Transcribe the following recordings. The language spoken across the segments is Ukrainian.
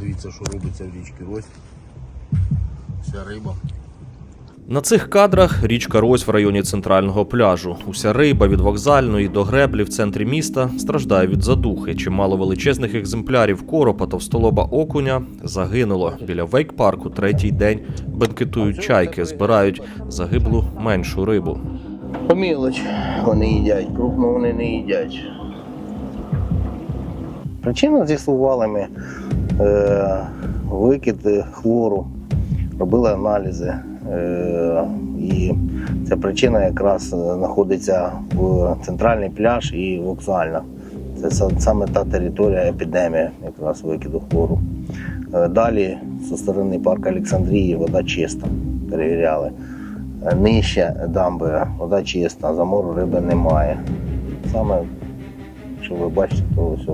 Дивіться, що робиться в річці Рось. Вся риба. На цих кадрах річка Рось в районі центрального пляжу. Уся риба від вокзальної до греблі в центрі міста страждає від задухи. Чимало величезних екземплярів коропа товстолоба окуня загинуло. Біля вейк-парку третій день бенкетують чайки, збирають загиблу меншу рибу. Помілоч вони їдять, крупно вони не їдять. Причина з'ясували ми викид е, хлору, робили аналізи. Е, і ця причина якраз е, знаходиться в центральний пляж і вокзальна. Це саме та територія епідемії, якраз викиду хлору. Далі зі сторони парку Олександрії вода чиста, перевіряли. Нижче дамби вода чиста, замору риби немає. Саме, що ви бачите, то все,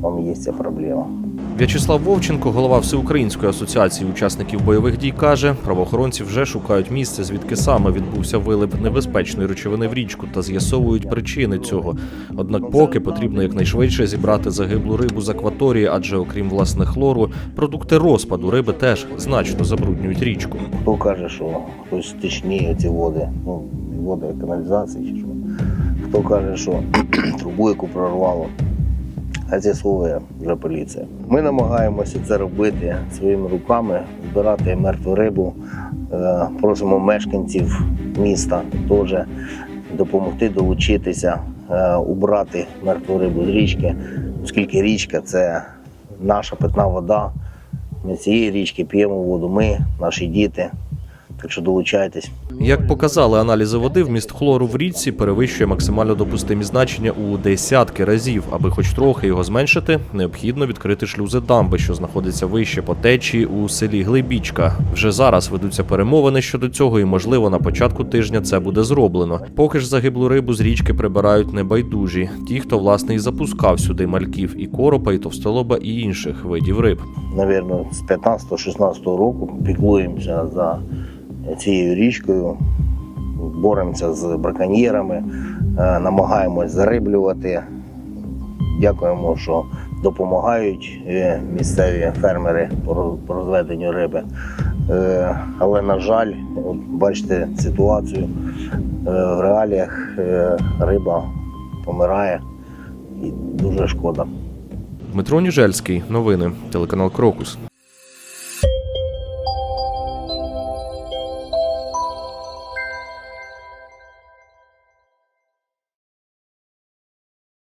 вам є ця проблема. В'ячеслав Вовченко, голова Всеукраїнської асоціації учасників бойових дій, каже, правоохоронці вже шукають місце, звідки саме відбувся вилив небезпечної речовини в річку та з'ясовують причини цього. Однак, поки потрібно якнайшвидше зібрати загиблу рибу з акваторії, адже окрім власне хлору, продукти розпаду риби теж значно забруднюють річку. Хто каже, що хтось стічніє ці води, ну, води каналізації чи що. Хто каже, що трубу, яку прорвало, а з'ясовує вже поліція. Ми намагаємося це робити своїми руками, збирати мертву рибу. Е, Просимо мешканців міста теж допомогти долучитися, е, убрати мертву рибу з річки, оскільки річка це наша питна вода. Ми цієї річки п'ємо воду, ми, наші діти. Так що долучайтесь. Як показали аналізи води, вміст хлору в річці перевищує максимально допустимі значення у десятки разів. Аби хоч трохи його зменшити, необхідно відкрити шлюзи дамби, що знаходиться вище по течії у селі Глибічка. Вже зараз ведуться перемовини щодо цього, і можливо на початку тижня це буде зроблено. Поки ж загиблу рибу з річки прибирають небайдужі, ті, хто власне і запускав сюди мальків і коропа, і товстолоба, і інших видів риб. Навірно, з 15-16 року піклуємося за цією річкою, боремося з браконьєрами, е, намагаємось зариблювати. Дякуємо, що допомагають е, місцеві фермери по розведенню риби. Е, Але, на жаль, бачите ситуацію, в реаліях риба помирає і дуже шкода. Дмитро Ніжельський, новини, телеканал Крокус.